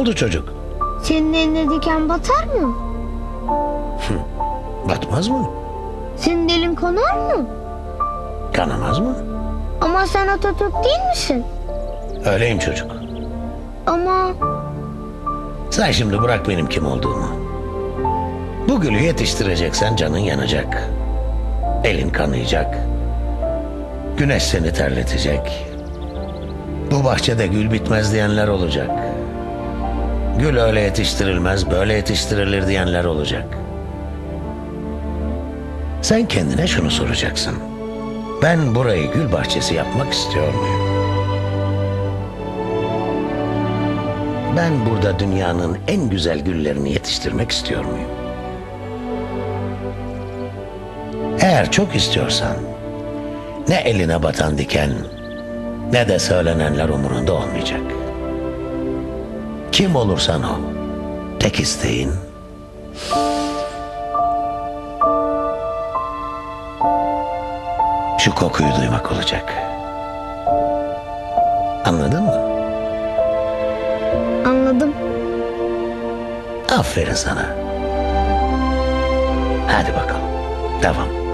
oldu çocuk? Senin eline diken batar mı? Batmaz mı? Senin elin kanar mı? Kanamaz mı? Ama sen Atatürk değil misin? Öyleyim çocuk. Ama Sen şimdi bırak benim kim olduğumu. Bu gülü yetiştireceksen canın yanacak. Elin kanayacak. Güneş seni terletecek. Bu bahçede gül bitmez diyenler olacak. Gül öyle yetiştirilmez, böyle yetiştirilir diyenler olacak. Sen kendine şunu soracaksın. Ben burayı gül bahçesi yapmak istiyor muyum? Ben burada dünyanın en güzel güllerini yetiştirmek istiyor muyum? Eğer çok istiyorsan ne eline batan diken ne de söylenenler umurunda olmayacak. Kim olursan ol, tek isteğin şu kokuyu duymak olacak. Anladın mı? anladım. Aferin sana. Hadi bakalım. Devam.